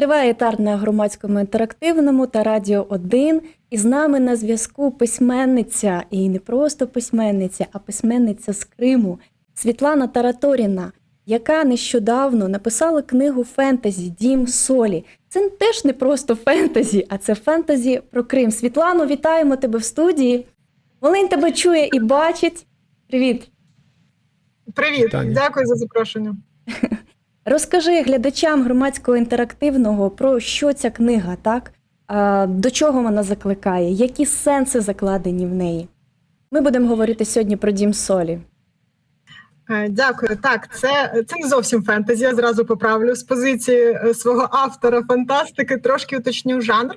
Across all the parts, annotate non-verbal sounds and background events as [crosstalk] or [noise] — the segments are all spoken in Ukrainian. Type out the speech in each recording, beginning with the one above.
Триває етар на громадському інтерактивному та радіо 1. І з нами на зв'язку письменниця, і не просто письменниця, а письменниця з Криму Світлана Тараторіна, яка нещодавно написала книгу фентезі Дім Солі. Це теж не просто фентезі, а це фентезі про Крим. Світлано, вітаємо тебе в студії. Волинь тебе чує і бачить. Привіт. Привіт, Таня. дякую за запрошення. [laughs] Розкажи глядачам громадського інтерактивного про що ця книга, так? До чого вона закликає, які сенси закладені в неї? Ми будемо говорити сьогодні про дім солі. Е, Дякую. Так, це, це не зовсім фентезі. Я зразу поправлю з позиції е, свого автора фантастики. Трошки уточню жанр.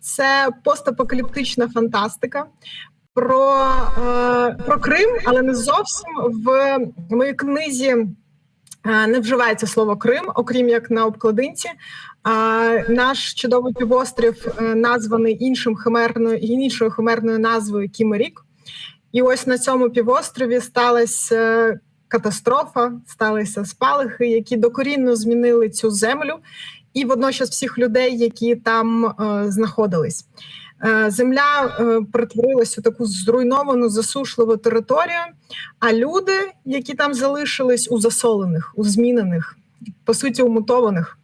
Це постапокаліптична фантастика. Про, е, про Крим, але не зовсім в моїй книзі не вживається слово Крим, окрім як на обкладинці. А наш чудовий півострів е, названий іншим химерною іншою химерною назвою Кімерік. І ось на цьому півострові сталася е, катастрофа, сталися спалахи, які докорінно змінили цю землю, і водночас всіх людей, які там е, знаходились. Е, Земля е, перетворилась у таку зруйновану засушливу територію, а люди, які там залишились, у засолених, у змінених, по суті, умутованих.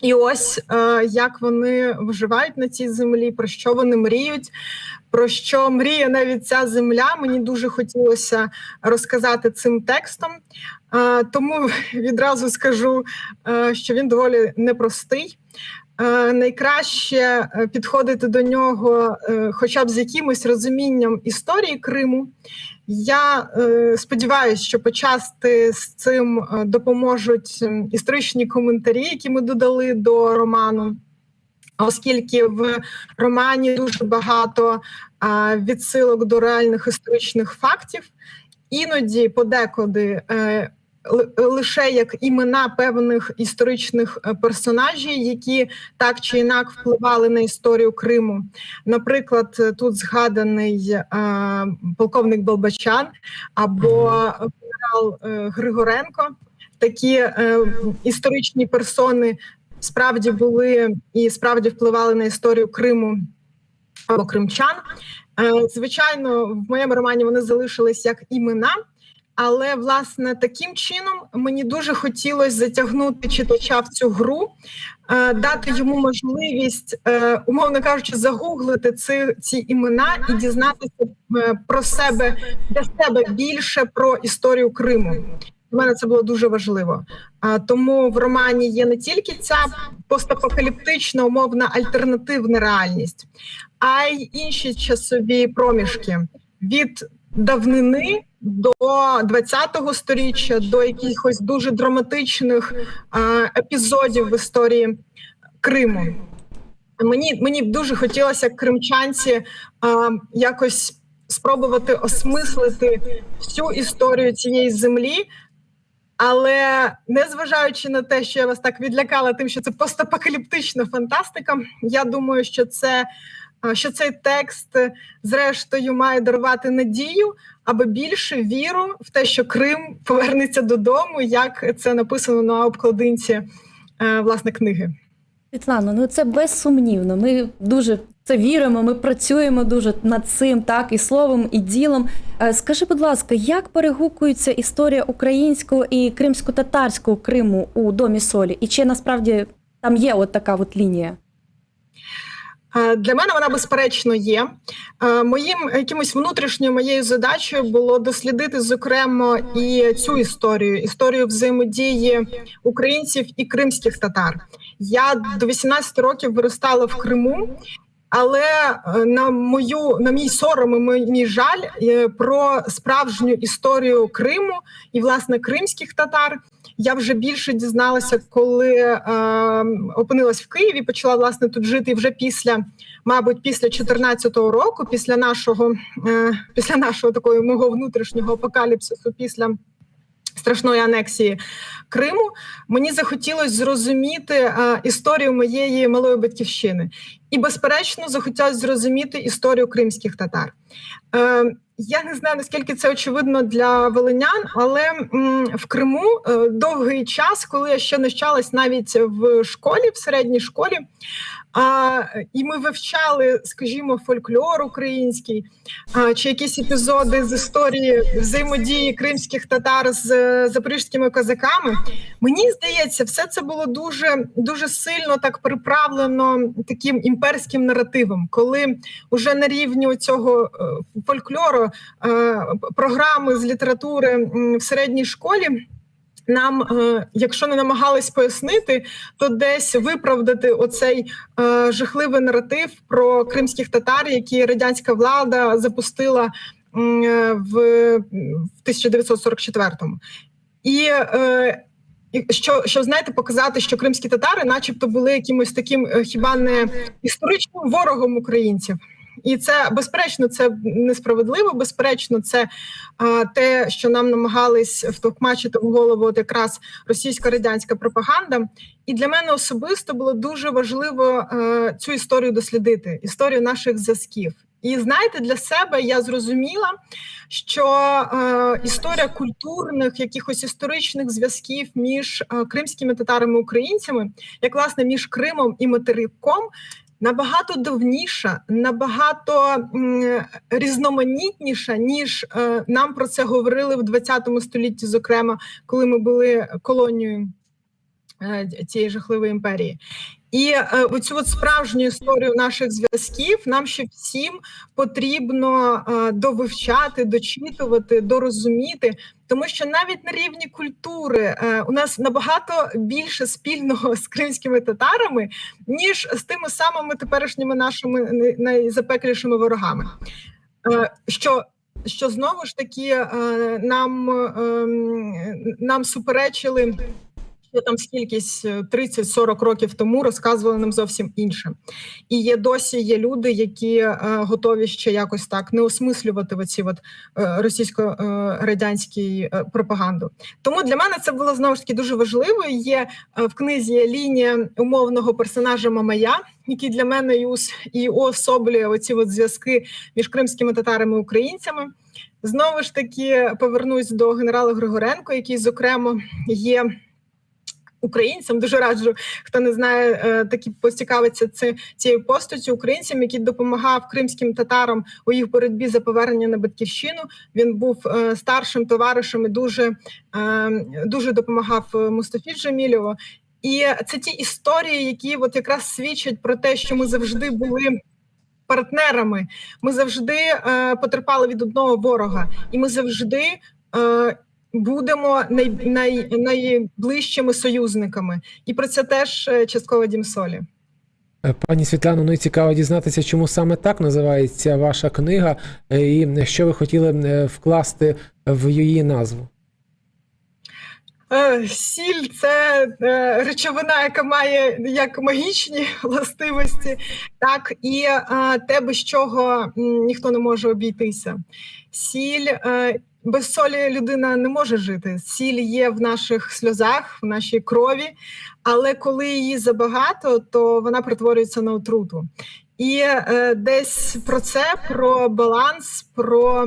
І ось е, як вони виживають на цій землі, про що вони мріють, про що мріє навіть ця земля. Мені дуже хотілося розказати цим текстом. Тому [laughs] відразу скажу, що він доволі непростий. Е, Найкраще е, підходити до нього, е, хоча б з якимось розумінням історії Криму. Я сподіваюся, що почасти з цим допоможуть історичні коментарі, які ми додали до роману. Оскільки в романі дуже багато відсилок до реальних історичних фактів, іноді подекуди лише як імена певних історичних е, персонажів, які так чи інак впливали на історію Криму. Наприклад, е, тут згаданий е, полковник Болбачан або генерал Григоренко. Такі історичні персони справді були і справді впливали на історію Криму або кримчан. Звичайно, в моєму романі вони залишились як імена. Але власне таким чином мені дуже хотілося затягнути читача в цю гру, е, дати йому можливість, е, умовно кажучи, загуглити ці, ці імена і дізнатися е, про себе для себе більше про історію Криму. Для мене це було дуже важливо. Тому в романі є не тільки ця постапокаліптична умовна альтернативна реальність, а й інші часові проміжки від давнини до 20-го сторіччя, до якихось дуже драматичних е, епізодів в історії Криму. Мені мені дуже хотілося, кримчанці, е, якось спробувати осмислити всю історію цієї землі. Але незважаючи на те, що я вас так відлякала, тим, що це постапокаліптична фантастика, я думаю, що це а, що цей текст, е, зрештою, має дарувати надію або більше віру в те, що Крим повернеться додому, як це написано на обкладинці е, власне книги. Світлано, ну це безсумнівно. Ми дуже це віримо, ми працюємо дуже над цим, так, і словом, і ділом. Е, Скажи, будь ласка, як перегукується історія українського і кримсько-татарського Криму у домі солі? І чи насправді там є от така от лінія? Е, Для мене вона безперечно є. Е, Моїм якимось внутрішньою моєю задачею було дослідити зокрема і цю історію історію взаємодії українців і кримських татар. Я до 18 років виростала в Криму. Але е, на мою на мій сором і мій жаль про справжню історію Криму і власне кримських татар я вже більше дізналася, коли е, опинилась в Києві. Почала власне тут жити вже після, мабуть, після 14-го року, після нашого е, після нашого такого мого внутрішнього апокаліпсису, після страшної анексії Криму. Мені захотілося зрозуміти е, історію моєї малої батьківщини, і безперечно захотілося зрозуміти історію кримських татар. Е, я не знаю наскільки це очевидно для волинян, але в Криму е, довгий час, коли я ще навчалась навіть в школі, в середній школі, а, і ми вивчали, скажімо, фольклор український, а, чи якісь епізоди з історії взаємодії кримських татар з е, запорізькими козаками. Мені здається, все це було дуже дуже сильно так приправлено таким імперським наративом, коли уже на рівні цього е, фольклору е, програми з літератури в середній школі. Нам, е, якщо не намагались пояснити, то десь виправдати оцей е, жахливий наратив про кримських татар, які радянська влада запустила е, в, в 1944-му. І що, що знаєте, показати, що кримські татари, начебто, були якимось таким хіба не історичним ворогом українців. І це безперечно, це несправедливо. Безперечно, це а, те, що нам намагались втокмачити в голову от якраз російсько-радянська пропаганда. І для мене особисто було дуже важливо е, цю історію дослідити, історію наших зв'язків. І знаєте, для себе я зрозуміла, що е, історія культурних, якихось історичних зв'язків між е, кримськими татарами-українцями, як власне між Кримом і материком, набагато давніша, набагато різноманітніша, ніж е, нам про це говорили в 20 столітті, зокрема, коли ми були колонією цієї жахливої імперії. І е, оцю от справжню історію наших зв'язків нам ще всім потрібно е, довивчати, дочитувати, дорозуміти, тому що навіть на рівні культури е, у нас набагато більше спільного [laughs] з кримськими татарами, ніж з тими самими теперішніми нашими най- найзапеклішими ворогами. Е, що що знову ж таки е, нам, е, нам суперечили що там скількись е, 30-40 років тому розказували нам зовсім інше. І є досі є люди, які е, готові ще якось так не осмислювати оці от е, російсько-радянські е, пропаганду. Тому для мене це було знову ж таки дуже важливо. Є е, в книзі лінія умовного персонажа Мамая, який для мене і, ус, і уособлює оці от зв'язки між кримськими татарами і українцями. Знову ж таки повернусь до генерала Григоренко, який, зокрема, є українцям. Дуже раджу, хто не знає, е, такі поцікавиться цією постаттю українцям, який допомагав кримським татарам у їх боротьбі за повернення на батьківщину. Він був е, старшим товаришем і дуже, е, дуже допомагав Мустафі Джамілєву. І це ті історії, які от якраз свідчать про те, що ми завжди були. Партнерами ми завжди е, потерпали від одного ворога, і ми завжди е, будемо най, най, найближчими союзниками. І про це теж е, частково дім солі. Е, Пані Світлано, ну і цікаво дізнатися, чому саме так називається ваша книга, е, і що ви хотіли вкласти в її назву. Сіль це речовина, яка має як магічні [laughs] властивості, так і те, без чого ніхто не може обійтися. Сіль без солі людина не може жити. Сіль є в наших сльозах, в нашій крові, але коли її забагато, то вона перетворюється на отруту. І е, десь про це, про баланс, про,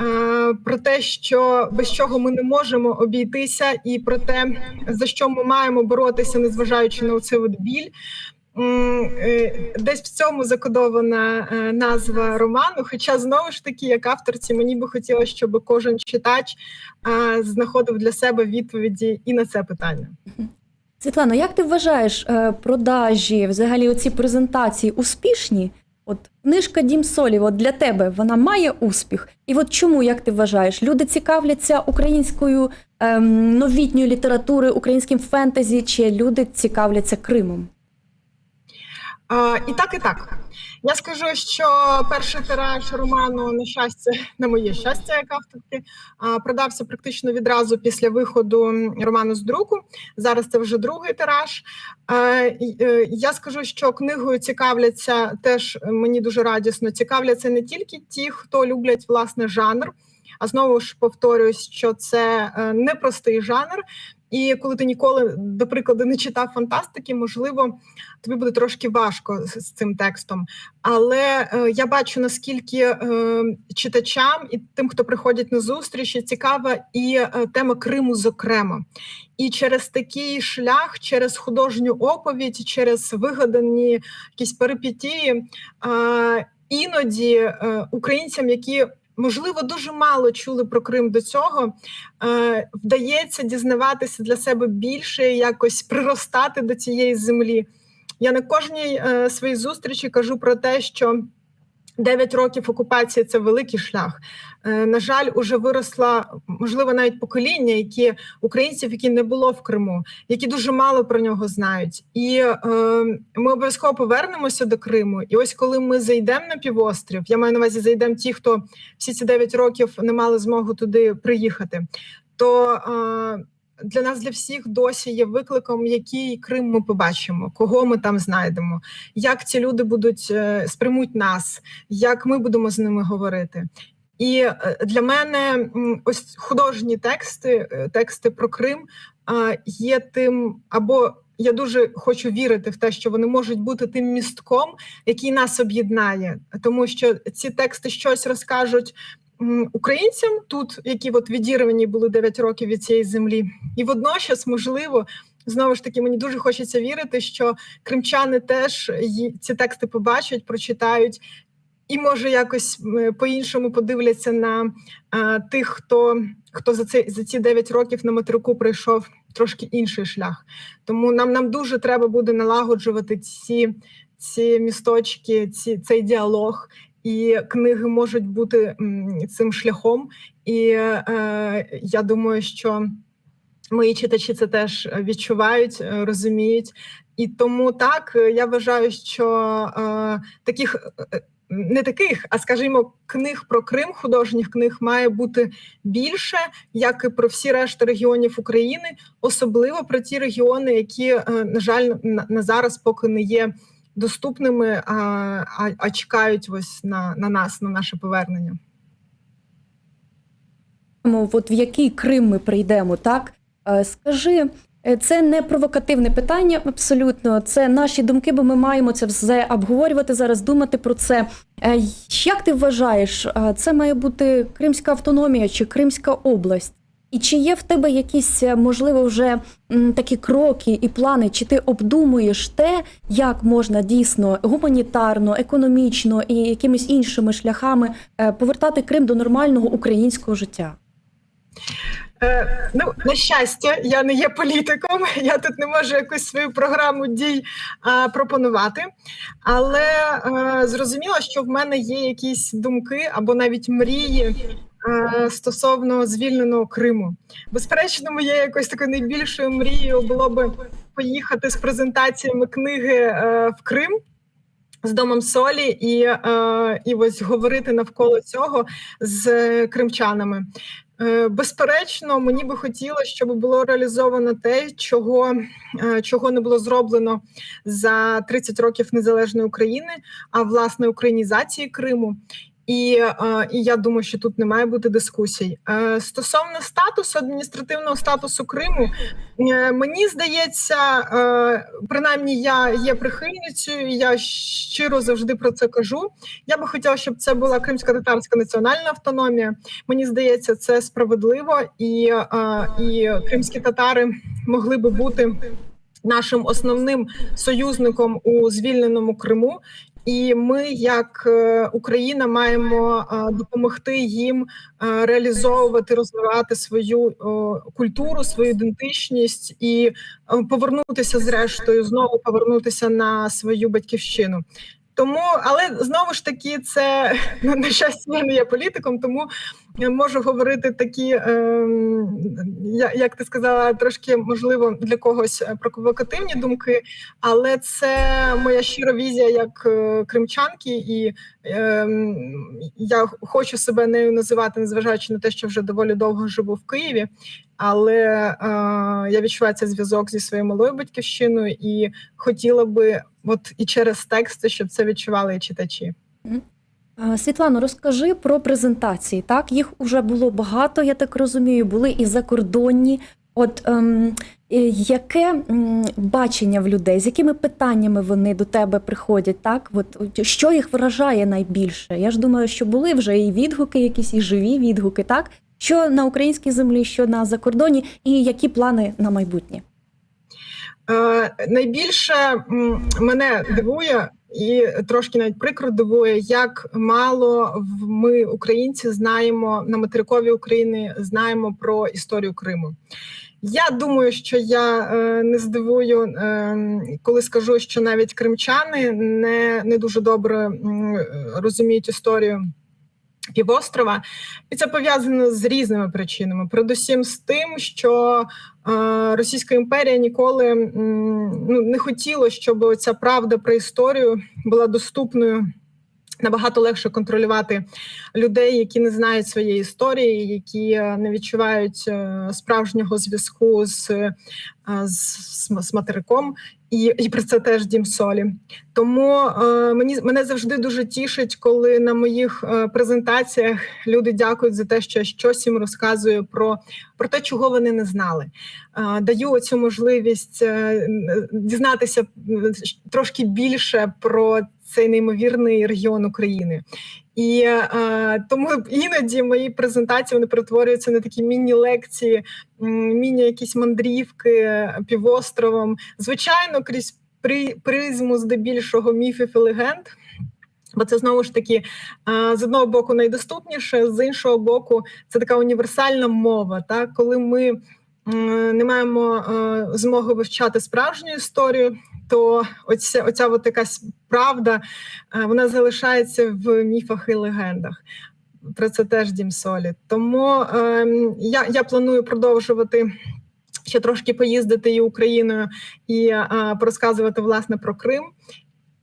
е, про те, що без чого ми не можемо обійтися, і про те, за що ми маємо боротися, незважаючи на оцей от біль. Е, Десь в цьому закодована е, назва роману. Хоча знову ж таки, як авторці, мені би хотілося, щоб кожен читач е, знаходив для себе відповіді і на це питання. Світлано, як ти вважаєш продажі, взагалі оці презентації успішні? От книжка Дім Солів, от для тебе вона має успіх. І от чому, як ти вважаєш, люди цікавляться українською ем, новітньою літературою, українським фентезі, чи люди цікавляться Кримом? А, і так, і так. Я скажу, що перший тираж роману на щастя, [laughs] на моє щастя, як авторки, а, продався практично відразу після виходу роману з друку. Зараз це вже другий тираж. Е, е, Я скажу, що книгою цікавляться теж е, мені дуже радісно. Цікавляться не тільки ті, хто люблять власне жанр. А знову ж повторюсь, що це е, непростий жанр, і коли ти ніколи, до прикладу, не читав фантастики, можливо, тобі буде трошки важко з, цим текстом. Але е, я бачу наскільки е, читачам і тим, хто приходять на зустрічі, цікава і е, тема Криму, зокрема. І через такий шлях, через художню оповідь, через вигадані якісь перипетії, е, іноді е, українцям, які можливо дуже мало чули про Крим до цього, е, вдається дізнаватися для себе більше, якось приростати до цієї землі. Я на кожній е, своїй зустрічі кажу про те, що 9 років окупації це великий шлях. Е, на жаль, уже виросла можливо навіть покоління, які українців, які не було в Криму, які дуже мало про нього знають. І е, ми обов'язково повернемося до Криму. І ось коли ми зайдемо на півострів, я маю на увазі зайдемо ті, хто всі ці 9 років не мали змогу туди приїхати. То е, для нас, для всіх, досі є викликом, який Крим ми побачимо, кого ми там знайдемо, як ці люди будуть е, сприймуть нас, як ми будемо з ними говорити. І е, для мене ось художні тексти, е, тексти про Крим є тим, або я дуже хочу вірити в те, що вони можуть бути тим містком, який нас об'єднає, тому що ці тексти щось розкажуть українцям тут, які от відірвані були 9 років від цієї землі, і водночас, можливо, знову ж таки, мені дуже хочеться вірити, що кримчани теж ці тексти побачать, прочитають. І може якось по-іншому подивляться на а, тих, хто хто за ці за ці 9 років на материку пройшов трошки інший шлях. Тому нам нам дуже треба буде налагоджувати ці, ці місточки, ці цей діалог, і книги можуть бути цим шляхом. І е, я думаю, що мої читачі це теж відчувають, е, розуміють. І тому так е, я вважаю, що е, таких. е, Не таких, а скажімо, книг про Крим, художніх книг має бути більше, як і про всі решти регіонів України, особливо про ті регіони, які, на жаль, на зараз поки не є доступними, а, а, а чекають ось на, на нас, на наше повернення. От в який Крим ми прийдемо, так? Е, Скажи, е, це не провокативне питання, абсолютно. Це наші думки, бо ми маємо це все обговорювати зараз, думати про це. Е, Як ти вважаєш, це має бути Кримська автономія чи Кримська область? І чи є в тебе якісь, е, можливо, вже такі кроки і плани, чи ти обдумуєш те, як можна дійсно гуманітарно, економічно і якимись іншими шляхами е, повертати Крим до нормального українського життя? Е, ну, на щастя, я не є політиком, [laughs] я тут не можу якусь свою програму дій а, пропонувати. Але е, зрозуміло, що в мене є якісь думки або навіть мрії стосовно звільненого Криму. Безперечно, моєю якоюсь такою найбільшою мрією було би поїхати з презентаціями книги е, в Крим. З домом солі і, е, і ось говорити навколо цього з кримчанами. Е, Безперечно, мені би хотілося, щоб було реалізовано те, чого, е, чого не було зроблено за 30 років незалежної України, а власне українізації Криму. І, е, і я думаю, що тут не має бути дискусій. Е, Стосовно статусу адміністративного статусу Криму, е, мені здається, принаймні я є прихильницею, я щиро завжди про це кажу. Я би хотіла, щоб це була кримсько-татарська національна автономія. Мені здається, це справедливо, і, і кримські татари могли би бути нашим основним союзником у звільненому Криму. І ми, як е, Україна, маємо е, допомогти їм е, реалізовувати, розвивати свою культуру, свою ідентичність і повернутися зрештою, знову повернутися на свою батьківщину. Тому, але знову ж таки, це [laughs] на щастя, я не є політиком, тому можу говорити такі, е, як ти сказала, трошки можливо для когось провокативні думки, але це моя щира візія як е, кримчанки, і е, я хочу себе нею називати, незважаючи на те, що вже доволі довго живу в Києві. Але е, я відчуваю цей зв'язок зі своєю малою батьківщиною і хотіла би, от і через тексти, щоб це відчували і читачі. Е, Світлано, розкажи про презентації. Так, їх вже було багато, я так розумію. Були і закордонні. От ем, е, яке бачення в людей, з якими питаннями вони до тебе приходять? Так, от що їх вражає найбільше? Я ж думаю, що були вже і відгуки, якісь і живі відгуки, так що на українській землі, що на закордоні, і які плани на майбутнє? Е, найбільше мене дивує і трошки навіть прикро дивує, як мало ми, українці, знаємо на материкові України, знаємо про історію Криму. Я думаю, що я е, не здивую, е, коли скажу, що навіть кримчани не, не дуже добре розуміють історію півострова, і це пов'язано з різними причинами. Передусім з тим, що е, Російська імперія ніколи м, ну, не хотіла, щоб ця правда про історію була доступною. Набагато легше контролювати людей, які не знають своєї історії, які е, не відчувають е, справжнього зв'язку з, е, з, з, з материком, і, і про це теж дім солі. Тому е, мені мене завжди дуже тішить, коли на моїх презентаціях люди дякують за те, що я щось їм розказую про, про те, чого вони не знали. Е, даю цю можливість дізнатися трошки більше про цей неймовірний регіон України. І е, тому іноді мої презентації вони перетворюються на такі міні-лекції, міні-якісь мандрівки півостровом. Звичайно, крізь при, призму здебільшого міфів і легенд. Бо це знову ж таки з одного боку найдоступніше, з іншого боку, це така універсальна мова. Так? Коли ми не маємо змоги вивчати справжню історію, то оця, оця от якась правда е, вона залишається в міфах і легендах. Про це теж дім солі. Тому е, я, я планую продовжувати. Ще трошки поїздити і Україною і а, порозказувати власне про Крим,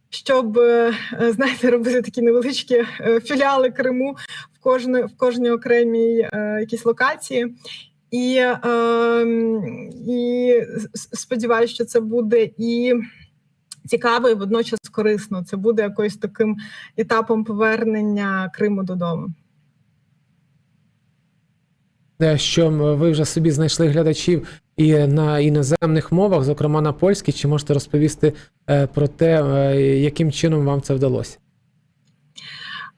щоб е, знаєте, робити такі невеличкі е, філіали Криму в кожної в кожній окремій е, якійсь локації. І, е, і сподіваюся, що це буде і цікаво, і водночас корисно. Це буде якоюсь таким етапом повернення Криму додому. Що ви вже собі знайшли глядачів і на іноземних мовах, зокрема на польській, чи можете розповісти е, про те, е, яким чином вам це вдалося?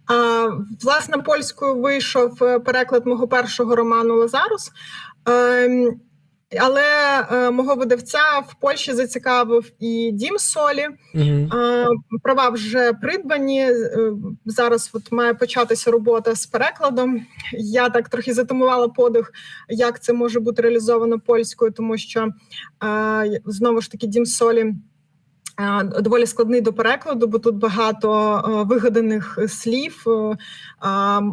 А, власне, польською вийшов е, переклад мого першого роману Лазарус. Ем, але е, мого видавця в Польщі зацікавив і дім солі. Угу. Е, права вже придбані. Е, зараз от має початися робота з перекладом. Я так трохи затамувала подих, як це може бути реалізовано польською, тому що е, знову ж таки дім солі. Е, Доволі складний до перекладу, бо тут багато е, вигаданих слів, е,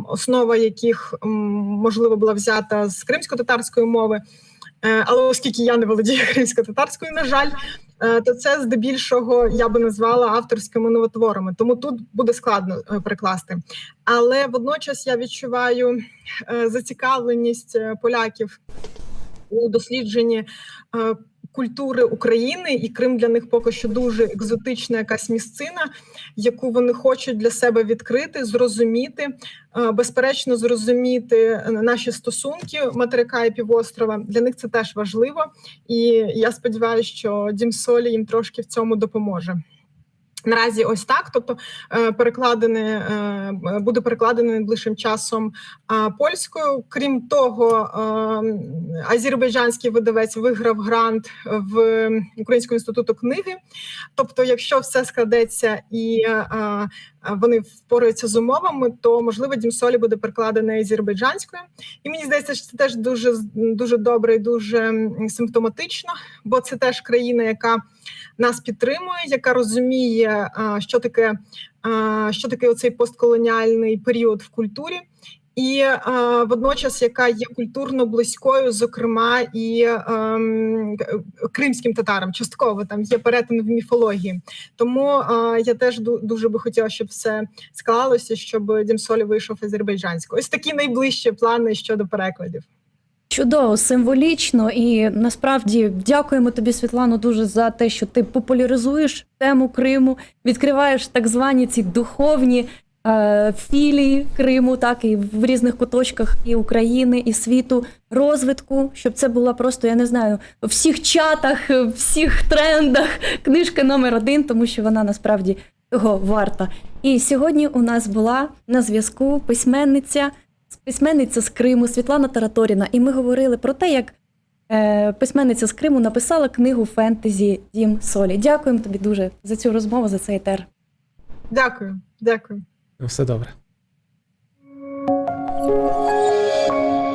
основа яких можливо була взята з кримсько-татарської мови. Е, Але оскільки я не володію [laughs] кримсько-татарською, на жаль, е, то це здебільшого я би назвала авторськими новотворами, тому тут буде складно е, перекласти. Але водночас я відчуваю е, зацікавленість е, поляків у дослідженні е, культури України, і Крим для них поки що дуже екзотична якась місцина, яку вони хочуть для себе відкрити, зрозуміти, е, безперечно, зрозуміти наші стосунки материка і півострова. Для них це теж важливо, і я сподіваюся, що Дім Солі їм трошки в цьому допоможе. Наразі ось так, тобто е, перекладене буде перекладене найближчим часом польською. Крім того, е, азербайджанський видавець виграв грант в Українському інституту книги. Тобто, якщо все складеться і е, вони впораються з умовами, то можливо дім солі буде перекладене азербайджанською. І мені здається, що це теж дуже дуже добре і дуже симптоматично, бо це теж країна, яка нас підтримує, яка розуміє, що таке, що таке оцей постколоніальний період в культурі. І е, водночас, яка є культурно близькою, зокрема і ем, кримським татарам, частково там є перетин в міфології. Тому е, я теж ду- дуже би хотіла, щоб все склалося, щоб Дім Солі вийшов азербайджанською. Ось такі найближчі плани щодо перекладів. Чудово, символічно і насправді дякуємо тобі, Світлано, дуже за те, що ти популяризуєш тему Криму, відкриваєш так звані ці духовні е, філій Криму, так і в різних куточках і України, і світу, розвитку, щоб це була просто, я не знаю, у всіх чатах, в всіх трендах книжка номер один, тому що вона насправді того варта. І сьогодні у нас була на зв'язку письменниця, письменниця з Криму Світлана Тараторіна, і ми говорили про те, як е, письменниця з Криму написала книгу фентезі Дім Солі. Дякуємо тобі дуже за цю розмову, за цей етер. Дякую, дякую. Все добре.